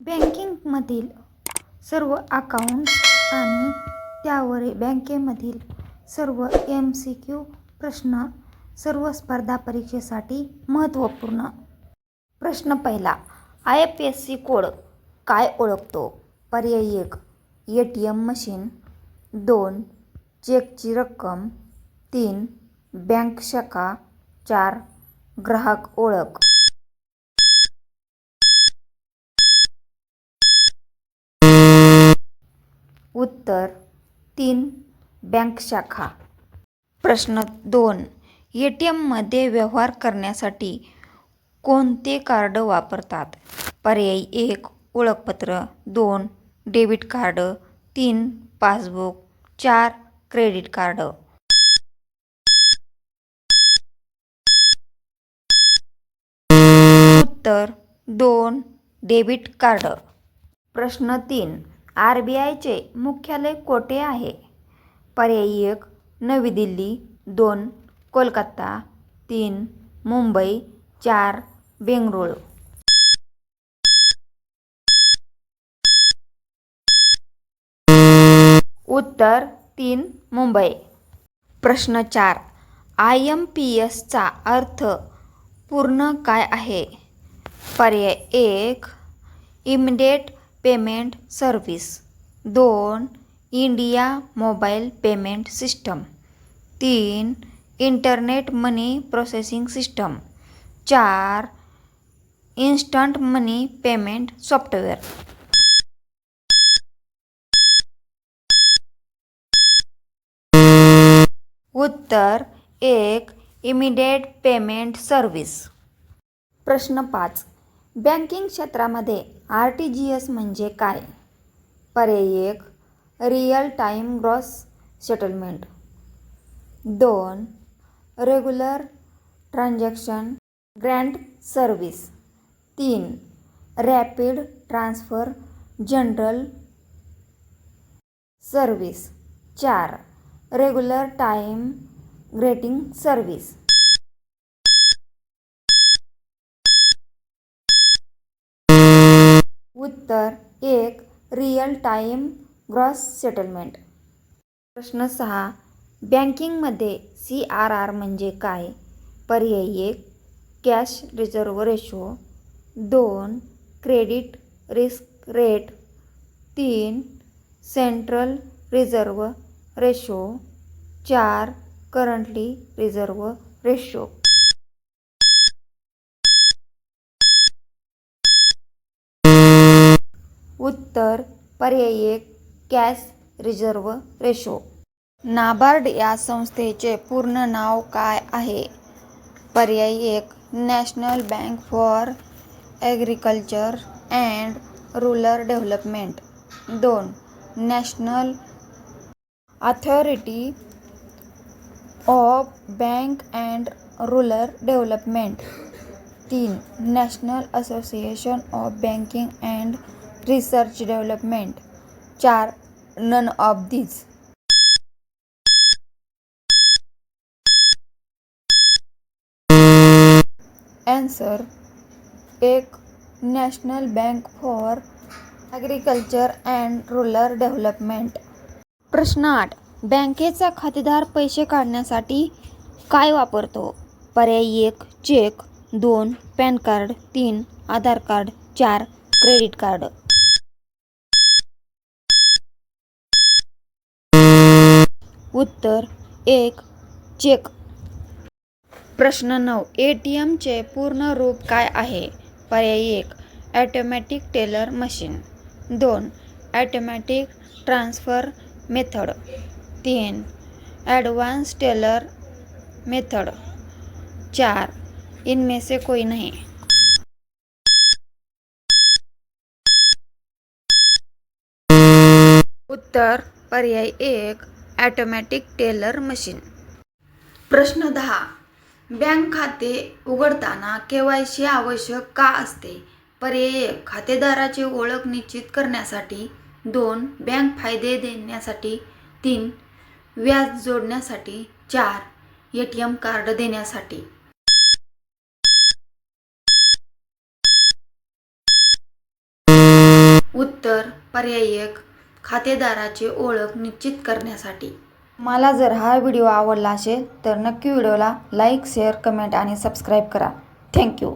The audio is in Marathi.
बँकिंगमधील सर्व अकाउंट्स आणि त्यावरील बँकेमधील सर्व एम सी क्यू प्रश्न सर्व स्पर्धा परीक्षेसाठी महत्त्वपूर्ण. प्रश्न पहिला I F S C code काय ओळखतो? पर्याय एक ए टी एम मशीन. दोन चेकची रक्कम. तीन बँक शाखा. चार ग्राहक ओळख. उत्तर तीन बँक शाखा. प्रश्न दोन. ए टी एममध्ये व्यवहार करण्यासाठी कोणते कार्ड वापरतात? पर्याय एक ओळखपत्र. दोन डेबिट कार्ड. तीन पासबुक. चार क्रेडिट कार्ड. उत्तर दोन डेबिट कार्ड. प्रश्न तीन. आर बी आयचे मुख्यालय कोठे आहे? पर्यायी एक नवी दिल्ली. दोन कोलकाता. तीन मुंबई. चार बेंगळुरू. उत्तर तीन मुंबई. प्रश्न चार आय एम पी एसचा अर्थ पूर्ण काय आहे? पर्याय एक इमिडिएट पेमेंट सर्व्हिस. दोन इंडिया मोबाईल पेमेंट सिस्टम. तीन इंटरनेट मनी प्रोसेसिंग सिस्टम. चार इन्स्टंट मनी पेमेंट सॉफ्टवेअर. उत्तर एक इमिडिएट पेमेंट सर्व्हिस. प्रश्न पाच. बँकिंग क्षेत्रामध्ये आर टी जी एस म्हणजे काय? पर्याय एक रिअल टाईम ग्रॉस सेटलमेंट. दोन रेग्युलर ट्रान्झॅक्शन ग्रँड सर्व्हिस. तीन रॅपिड ट्रान्सफर जनरल सर्व्हिस. चार रेग्युलर टाईम ग्रेटिंग सर्व्हिस. उत्तर एक रिअल टाईम ग्रॉस सेटलमेंट प्रश्न सहा बँकिंगमध्ये सी आर आर म्हणजे काय? पर्याय एक कॅश रिझर्व रेशो दोन क्रेडिट रिस्क रेट तीन सेंट्रल रिझर्व रेशो चार करंटली रिझर्व रेशो उत्तर पर्यायी कॅश रिझर्व रेशो. नाबार्ड या संस्थेचे पूर्ण नाव काय आहे? पर्याय एक national bank for agriculture and rural development. दोन national authority of bank and rural development. तीन national association of banking and research development चार नन ऑफ दीज. ॲन्सर एक national bank for agriculture and rural development प्रश्न आठ बँकेचा खातेदार पैसे काढण्यासाठी काय वापरतो? पर्याय एक चेक. दोन पॅन कार्ड. तीन आधार कार्ड. चार क्रेडिट कार्ड. उत्तर एक चेक. प्रश्न नऊ. ए टी एमचे पूर्ण रूप काय आहे? पर्याय एक ॲटोमॅटिक टेलर मशीन. दोन ॲटोमॅटिक ट्रान्सफर मेथड. तीन ॲडव्हान्स टेलर मेथड. चार इनमें से कोई नहीं. उत्तर पर्याय एक ॲटोमॅटिक टेलर मशीन. प्रश्न दहा. बँक खाते उघडताना के वाय सी आवश्यक का असते? पर्याय एक. खातेदाराची ओळख निश्चित करण्यासाठी दोन. बँक फायदे देण्यासाठी तीन. व्याज जोडण्यासाठी चार. ए टी एम कार्ड देण्यासाठी. उत्तर. पर्याय एक. खातेदाराची ओळख निश्चित करण्यासाठी. मला जर हा व्हिडिओ आवडला असेल तर नक्की व्हिडिओला लाईक शेअर कमेंट आणि सबस्क्राईब करा. Thank you.